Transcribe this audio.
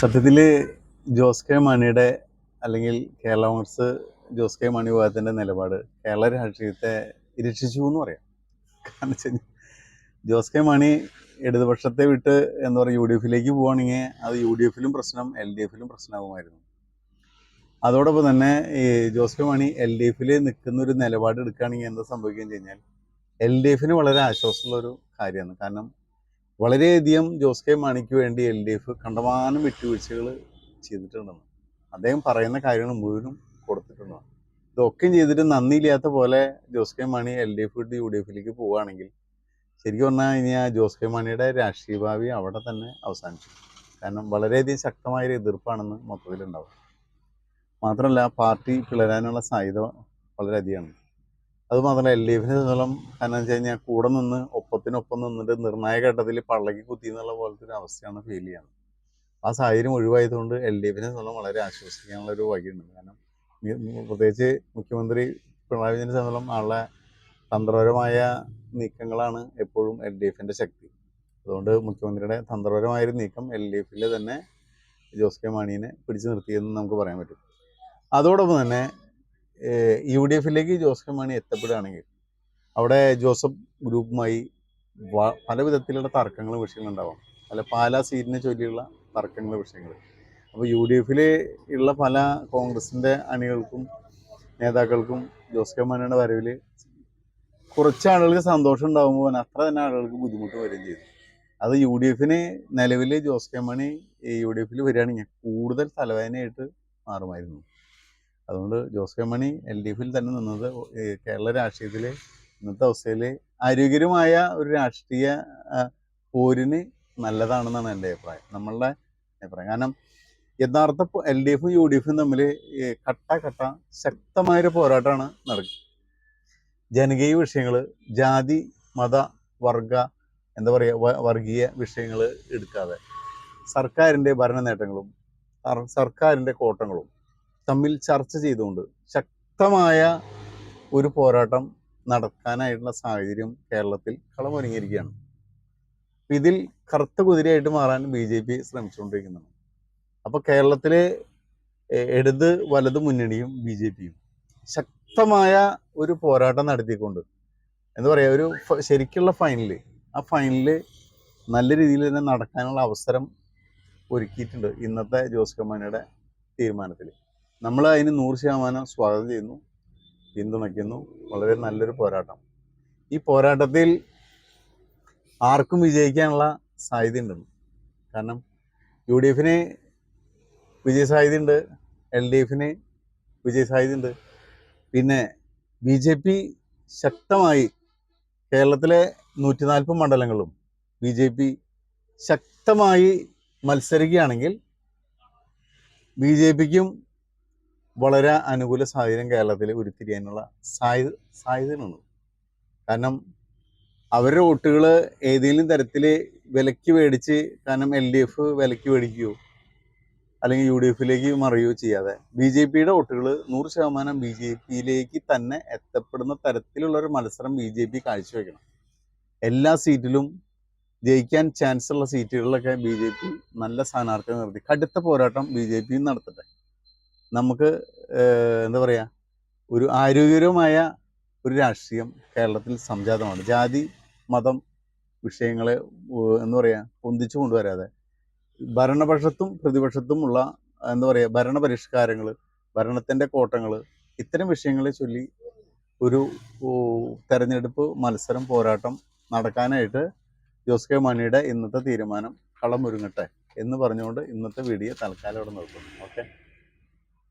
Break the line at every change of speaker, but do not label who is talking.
സത്യത്തിൽ ജോസ് കെ മാണിയുടെ അല്ലെങ്കിൽ കേരള കോൺഗ്രസ് ജോസ് കെ മാണി വിഭാഗത്തിന്റെ നിലപാട് കേരള രാഷ്ട്രീയത്തെ രക്ഷിച്ചു എന്ന് പറയാം. കാരണം വെച്ചാൽ ജോസ് കെ മാണി ഇടതുപക്ഷത്തെ വിട്ട് എന്താ പറയുക യു ഡി എഫിലേക്ക് പോവുകയാണെങ്കിൽ അത് യു ഡി എഫിലും പ്രശ്നം എൽ ഡി എഫിലും പ്രശ്നമാകുമായിരുന്നു അതോടൊപ്പം തന്നെ ഈ Jose K Mani L D എഫിൽ നിൽക്കുന്ന ഒരു നിലപാട് എടുക്കുകയാണെങ്കിൽ എന്താ സംഭവിക്കുകയെന്ന് കഴിഞ്ഞാൽ എൽ ഡി എഫിന് വളരെ ആശ്വാസമുള്ള ഒരു കാര്യമാണ്. കാരണം വളരെയധികം ജോസ് കെ മാണിക്ക് വേണ്ടി എൽ ഡി എഫ് കണ്ടമാനം വിട്ടുവീഴ്ചകൾ ചെയ്തിട്ടുണ്ടെന്ന്. അദ്ദേഹം പറയുന്ന കാര്യങ്ങൾ മുഴുവനും കൊടുത്തിട്ടുണ്ടെന്ന്. ഇതൊക്കെയും ചെയ്തിട്ട് നന്ദിയില്ലാത്ത പോലെ Jose K Mani L D F U D എഫിലേക്ക് പോവുകയാണെങ്കിൽ ശരിക്കും പറഞ്ഞു കഴിഞ്ഞാൽ ജോസ് കെ മാണിയുടെ രാഷ്ട്രീയ ഭാവി അവിടെ തന്നെ അവസാനിച്ചു കാരണം വളരെയധികം ശക്തമായൊരു എതിർപ്പാണെന്ന് മൊത്തത്തിലുണ്ടാവും. മാത്രമല്ല പാർട്ടി പിളരാനുള്ള സാധ്യത വളരെയധികമാണ്. അതുമാത്രമല്ല എൽ ഡി എഫിനെ സംബന്ധിച്ചോളം കാരണം വെച്ച് കഴിഞ്ഞാൽ കൂടെ നിന്ന് ഒപ്പത്തിനൊപ്പം നിന്നിട്ട് നിർണായക ഘട്ടത്തിൽ പള്ളക്ക് കുത്തി എന്നുള്ള പോലത്തെ ഒരു അവസ്ഥയാണ് ഫീൽ ചെയ്യുന്നത്. ആ സാഹചര്യം ഒഴിവായതുകൊണ്ട് എൽ ഡി എഫിനെ സംബന്ധം വളരെ ആശ്വസിക്കാനുള്ള ഒരു വഴിയുണ്ട്. കാരണം പ്രത്യേകിച്ച് മുഖ്യമന്ത്രി പിണറായി വിജയനെ സംബന്ധം ആളുടെ തന്ത്രപരമായ നീക്കങ്ങളാണ് എപ്പോഴും എൽ ഡി എഫിന്റെ ശക്തി. അതുകൊണ്ട് മുഖ്യമന്ത്രിയുടെ തന്ത്രപരമായൊരു നീക്കം എൽ ഡി എഫിലെ തന്നെ ജോസ് കെ മാണിനെ പിടിച്ചു നിർത്തിയെന്ന് നമുക്ക് പറയാൻ പറ്റും. അതോടൊപ്പം തന്നെ യു ഡി എഫിലേക്ക് ജോസ് കെ മാണി എത്തപ്പെടുകയാണെങ്കിൽ അവിടെ ജോസഫ് ഗ്രൂപ്പുമായി പല വിധത്തിലുള്ള തർക്കങ്ങൾ വിഷയങ്ങളുണ്ടാവാം. അല്ല പാലാ സീറ്റിനെ ചൊല്ലിയുള്ള തർക്കങ്ങൾ വിഷയങ്ങൾ അപ്പോൾ യു ഡി എഫിൽ ഉള്ള പല കോൺഗ്രസിന്റെ അണികൾക്കും നേതാക്കൾക്കും ജോസ് കെ മാണിയുടെ വരവിൽ കുറച്ച് ആളുകൾക്ക് സന്തോഷം ഉണ്ടാകുമ്പോൾ അത്ര തന്നെ ആളുകൾക്ക് ബുദ്ധിമുട്ട് വരികയും ചെയ്തു. അത് യു ഡി എഫിന് നിലവിൽ Jose K Mani U D എഫിൽ വരികയാണെങ്കിൽ കൂടുതൽ തലവേദനയായിട്ട് മാറുമായിരുന്നു. അതുകൊണ്ട് Jose K Mani L D എഫിൽ തന്നെ നിന്നത് കേരള രാഷ്ട്രീയത്തിൽ ഇന്നത്തെ അവസ്ഥയിൽ ആരോഗ്യകരമായ ഒരു രാഷ്ട്രീയ പോരിന് നല്ലതാണെന്നാണ് എന്റെ അഭിപ്രായം. നമ്മളുടെ അഭിപ്രായം. കാരണം യഥാർത്ഥ എൽ ഡി എഫും യു ഡി എഫും തമ്മിൽ കട്ട കട്ട ശക്തമായൊരു പോരാട്ടമാണ് നടക്കുക ജനകീയ വിഷയങ്ങൾ ജാതി മത വർഗ എന്താ പറയുക വർഗീയ വിഷയങ്ങൾ എടുക്കാതെ സർക്കാരിന്റെ ഭരണ നേട്ടങ്ങളും സർ- സർക്കാരിന്റെ കോട്ടങ്ങളും തമ്മിൽ ചർച്ച ചെയ്തുകൊണ്ട് ശക്തമായ ഒരു പോരാട്ടം നടക്കാനായിട്ടുള്ള സാഹചര്യം കേരളത്തിൽ കളമൊരുങ്ങിയിരിക്കുകയാണ്. ഇതിൽ കറുത്ത കുതിരയായിട്ട് മാറാൻ ബി ജെ പി ശ്രമിച്ചുകൊണ്ടിരിക്കുന്നുണ്ട്. അപ്പോൾ കേരളത്തിലെ ഇടത് വലത് മുന്നണിയും ബി ജെ പിയും ശക്തമായ ഒരു പോരാട്ടം നടത്തിക്കൊണ്ട് എന്താ പറയുക ഒരു ശരിക്കുള്ള ഫൈനൽ ആ ഫൈനൽ നല്ല രീതിയിൽ തന്നെ നടക്കാനുള്ള അവസരം ഒരുക്കിയിട്ടുണ്ട് ഇന്നത്തെ ജോസ് കമ്മാനിയുടെ തീരുമാനത്തിൽ നമ്മൾ അതിന് നൂറ് ശതമാനം സ്വാഗതം ചെയ്യുന്നു. പിന്തുണയ്ക്കുന്നു. വളരെ നല്ലൊരു പോരാട്ടം. ഈ പോരാട്ടത്തിൽ ആർക്കും വിജയിക്കാനുള്ള സാധ്യതയുണ്ടെന്ന് കാരണം യു ഡി എഫിന് വിജയ സാധ്യതയുണ്ട് എൽ ഡി എഫിന് വിജയ സാധ്യതയുണ്ട്. പിന്നെ ബി ജെ പി ശക്തമായി കേരളത്തിലെ നൂറ്റി നാൽപ്പത് മണ്ഡലങ്ങളും ബി ജെ പി ശക്തമായി മത്സരിക്കുകയാണെങ്കിൽ ബി ജെ പിക്കും വളരെ അനുകൂല സാഹചര്യം കേരളത്തിൽ ഉരുത്തിരിയാനുള്ള സാധ്യത സാധ്യതയുണ്ട് കാരണം അവരുടെ വോട്ടുകൾ ഏതെങ്കിലും തരത്തിൽ വിലക്ക് മേടിച്ച് കാരണം എൽ ഡി എഫ് വിലക്ക് മേടിക്കുകയോ അല്ലെങ്കിൽ യു ഡി എഫിലേക്ക് മറിയുകയോ ചെയ്യാതെ ബി ജെ പിയുടെ വോട്ടുകൾ നൂറ് ശതമാനം ബി ജെ പിയിലേക്ക് തന്നെ എത്തപ്പെടുന്ന തരത്തിലുള്ള ഒരു മത്സരം ബി ജെ പി കാഴ്ചവെക്കണം. എല്ലാ സീറ്റിലും ജയിക്കാൻ ചാൻസ് ഉള്ള സീറ്റുകളിലൊക്കെ ബി ജെ പി നല്ല സ്ഥാനാർത്ഥികൾ നിർത്തി. കടുത്ത പോരാട്ടം ബി ജെ പി നടത്തട്ടെ. നമുക്ക് എന്താ പറയുക ഒരു ആരോഗ്യകരമായ ഒരു രാഷ്ട്രീയം കേരളത്തിൽ സംജാതമാണ്. ജാതി മതം വിഷയങ്ങളെ എന്താ പറയുക പൊന്തിച്ചു കൊണ്ടുവരാതെ. ഭരണപക്ഷത്തും പ്രതിപക്ഷത്തുമുള്ള എന്താ പറയുക ഭരണപരിഷ്കാരങ്ങൾ ഭരണത്തിന്റെ കോട്ടങ്ങൾ ഇത്തരം വിഷയങ്ങളെ ചൊല്ലി ഒരു തെരഞ്ഞെടുപ്പ് മത്സരം പോരാട്ടം നടക്കാനായിട്ട് ജോസ് കെ മാണിയുടെ ഇന്നത്തെ തീരുമാനം കളമൊരുങ്ങട്ടെ എന്ന് പറഞ്ഞുകൊണ്ട് ഇന്നത്തെ വീഡിയോ തൽക്കാലം ഇവിടെ നിർത്തുന്നു. ഓക്കെ?